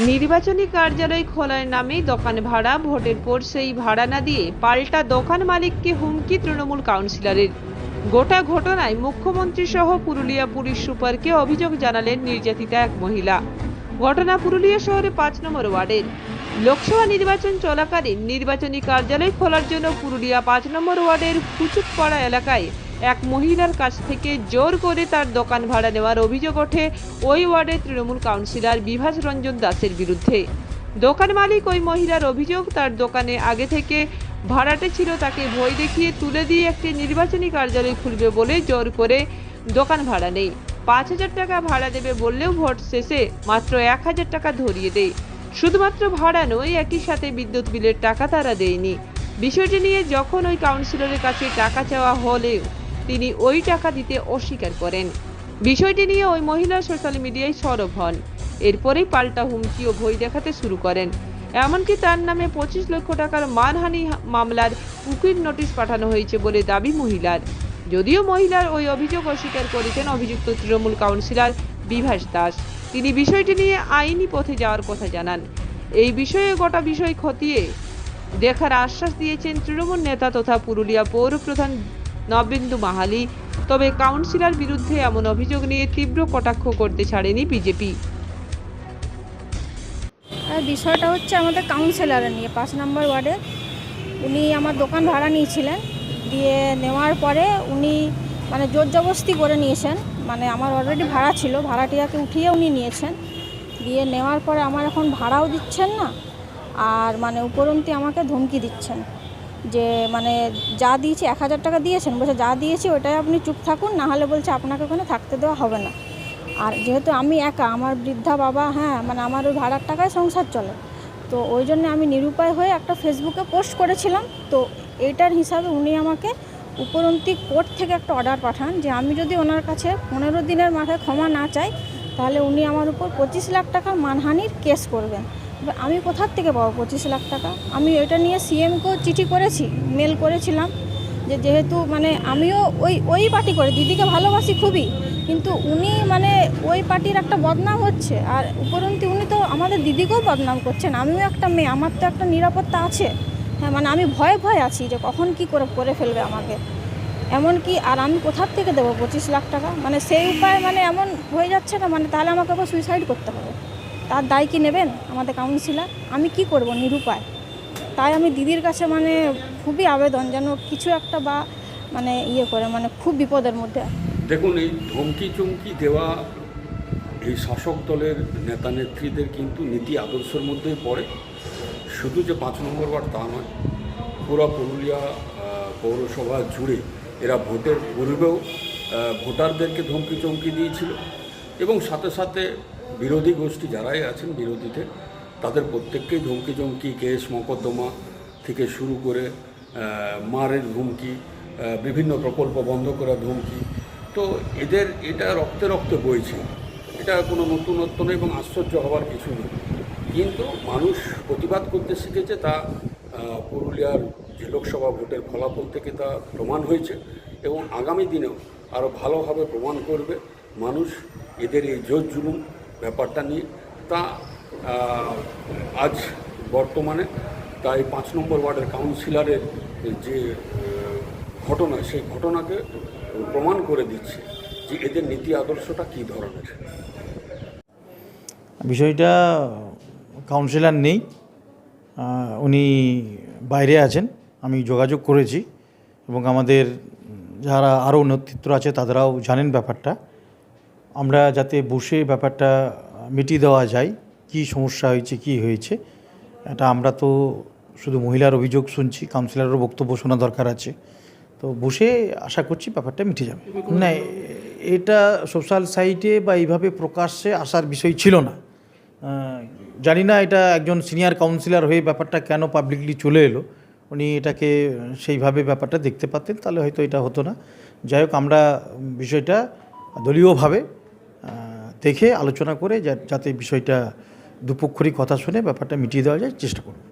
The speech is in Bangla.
নির্বাচনী কার্যালয় খোলার নামে দোকান ভাড়া, ভোটের পর সেই ভাড়া না দিয়ে পাল্টা দোকান মালিককে হুমকি তৃণমূল কাউন্সিলরের। গোটা ঘটনায় মুখ্যমন্ত্রী সহ পুরুলিয়া পুলিশ সুপারকে অভিযোগ জানালেন নির্যাতিতা এক মহিলা। ঘটনা পুরুলিয়া শহরে পাঁচ নম্বর ওয়ার্ডের। লোকসভা নির্বাচন চলাকালীন নির্বাচনী কার্যালয় খোলার জন্য পুরুলিয়া পাঁচ নম্বর ওয়ার্ডের ফুচুকপাড়া এলাকায় এক মহিলার কাছ থেকে জোর করে তার দোকান ভাড়া নেওয়ার অভিযোগ ওঠে। ওই ওয়ার্ডের তৃণমূল কাউন্সিলর বিভাস রঞ্জন দাসের বিরুদ্ধে। দোকান মালিক ওই মহিলার অভিযোগ, তার দোকানে আগে থেকে ভাড়াটে ছিল, তাকে ভয় দেখিয়ে তুলে দিয়ে একটি নির্বাচনী কার্যালয় খুলবে বলে জোর করে দোকান ভাড়া নেই। পাঁচ হাজার টাকা ভাড়া দেবে বললেও ভোট শেষে মাত্র এক হাজার টাকা ধরিয়ে দেয়। শুধুমাত্র ভাড়া নয়, একই সাথে বিদ্যুৎ বিলের টাকা তারা দেয়নি। বিষয়টি নিয়ে যখন ওই কাউন্সিলরের কাছে টাকা চাওয়া হলেও তিনি ওই টাকা দিতে অস্বীকার করেন। বিষয়টি নিয়ে ওই মহিলা সোশ্যাল মিডিয়ায় সরব হন। এরপরেই পাল্টা হুমকি ও ভয় দেখাতে শুরু করেন। এমনকি তার নামে পঁচিশ লক্ষ টাকার মানহানি মামলার উকিল নোটিশ পাঠানো হয়েছে বলে দাবি মহিলার। যদিও মহিলার ওই অভিযোগ অস্বীকার করেছেন অভিযুক্ত তৃণমূল কাউন্সিলর বিভাস দাস। তিনি বিষয়টি নিয়ে আইনি পথে যাওয়ার কথা জানান। এই বিষয়ে গোটা বিষয় খতিয়ে দেখার আশ্বাস দিয়েছেন তৃণমূল নেতা তথা পুরুলিয়া পৌর প্রধান নবেন্দু মাহালি। তবে কাউন্সিলর বিরুদ্ধে এমন অভিযোগ নিয়ে তীব্র কটাক্ষ করতে ছাড়েনি বিজেপি। বিষয়টা হচ্ছে আমাদের কাউন্সিলরের নিয়ে, পাঁচ নম্বর ওয়ার্ডে। উনি আমার দোকান ভাড়া নিয়েছিলেন, দিয়ে নেওয়ার পরে উনি মানে জোর জবস্তি করে নিয়েছেন মানে আমার অলরেডি ভাড়া ছিল, ভাড়াটিয়াকে উঠিয়ে উনি নিয়েছেন। দিয়ে নেওয়ার পরে আমার এখন ভাড়াও দিচ্ছেন না, আর মানে উপরন্তি আমাকে ধমকি দিচ্ছেন। যে মানে যা দিয়েছি এক হাজার টাকা দিয়েছেন, বলছে যা দিয়েছি ওটাই আপনি চুপ থাকুন, না হলে বলছে আপনাকে ওখানে থাকতে দেওয়া হবে না। আর যেহেতু আমি একা, আমার বৃদ্ধা বাবা হ্যাঁ মানে আমার ওই ভাড়ার টাকায় সংসার চলে। তো ওই জন্য আমি নিরুপায় হয়ে একটা ফেসবুকে পোস্ট করেছিলাম। তো এইটার হিসাবে উনি আমাকে উপরন্তি কোর্ট থেকে একটা অর্ডার পাঠান যে আমি যদি ওনার কাছে পনেরো দিনের মাথায় ক্ষমা না চাই, তাহলে উনি আমার উপর পঁচিশ লাখ টাকা মানহানির কেস করবেন। আমি কোথার থেকে পাবো পঁচিশ লাখ টাকা? আমি এটা নিয়ে সিএমকেও চিঠি করেছি মেল করেছিলাম যে যেহেতু মানে আমিও ওই ওই পার্টি করে, দিদিকে ভালোবাসি খুবই, কিন্তু উনি মানে ওই পার্টির একটা বদনাম হচ্ছে। আর উপরন্তু উনি তো আমাদের দিদিকেও বদনাম করছেন, আমিও একটা মেয়ে, আমার তো একটা নিরাপত্তা আছে। হ্যাঁ মানে আমি ভয়ে ভয়ে আছি যে কখন কি করে করে ফেলবে আমাকে। এমনকি আর আমি কোথার থেকে দেবো পঁচিশ লাখ টাকা? মানে সেই উপায় মানে এমন হয়ে যাচ্ছে না মানে তাহলে আমাকে আবার সুইসাইড করতে হবে। তার দায় কি নেবেন? আমাদের কাউন্সিলার আমি কি করব নিরুপায়? তাই আমি দিদির কাছে মানে খুবই আবেদন যেন কিছু একটা বা মানে ইয়ে করে মানে খুব বিপদের মধ্যে দেখুন, এই ধমকি চমকি দেওয়া এই শাসক দলের নেতা নেত্রীদের কিন্তু নীতি আদর্শের মধ্যেই পড়ে। শুধু যে পাঁচ নম্বর বার তা নয়, পুরা পুরুলিয়া পৌরসভা জুড়ে এরা ভোটের পূর্বেও ভোটারদেরকে ধমকি চমকি দিয়েছিল এবং সাথে সাথে বিরোধী গোষ্ঠী যারাই আছেন বিরোধীতে তাদের প্রত্যেককেই ধমকি চমকি কেস মকদ্দমা থেকে শুরু করে মারের আহ, বিভিন্ন প্রকল্প বন্ধ করার ধমকি। তো এদের এটা রক্তে রক্তে বইছে। এটা কোনো নতুনত্ব নেই এবং আশ্চর্য হওয়ার কিছু নেই। কিন্তু মানুষ প্রতিবাদ করতে শিখেছে তা পুরুলিয়ার যে লোকসভা ভোটের ফলাফল থেকে তা প্রমাণ হয়েছে এবং আগামী দিনেও আরও ভালোভাবে প্রমাণ করবে। মানুষ এদের এই জোর জুলুম ব্যাপারটা নিয়ে। তা আজ বর্তমানে তাই পাঁচ নম্বর ওয়ার্ডের কাউন্সিলরের যে ঘটনা, সেই ঘটনাকে প্রমাণ করে দিচ্ছে যে এদের নীতি আদর্শটা কী ধরনের। বিষয়টা কাউন্সিলর নেই উনি বাইরে আছেন, আমি যোগাযোগ করেছি এবং আমাদের যারা আরও নেতৃত্ব আছে তাদেরাও জানেন ব্যাপারটা। আমরা যাতে বসে ব্যাপারটা মিটিয়ে দেওয়া যায়, কি সমস্যা হয়েছে, কি হয়েছে, এটা আমরা তো শুধু মহিলার অভিযোগ শুনছি, কাউন্সিলরেরও বক্তব্য শোনা দরকার আছে। তো বসে আশা করছি ব্যাপারটা মিটে যাবে। না, এটা সোশ্যাল সাইটে বা এইভাবে প্রকাশ্যে আসার বিষয় ছিল না। জানি না এটা একজন সিনিয়র কাউন্সিলর হয়ে ব্যাপারটা কেন পাবলিকলি চলে এলো। উনি এটাকে সেইভাবে ব্যাপারটা দেখতে পারতেন, তাহলে হয়তো এটা হতো না। যাই হোক, আমরা বিষয়টা দলীয়ভাবে দেখে আলোচনা করে যাতে বিষয়টা দুপক্ষরই কথা শুনে ব্যাপারটা মিটিয়ে দেওয়া যায় চেষ্টা করব।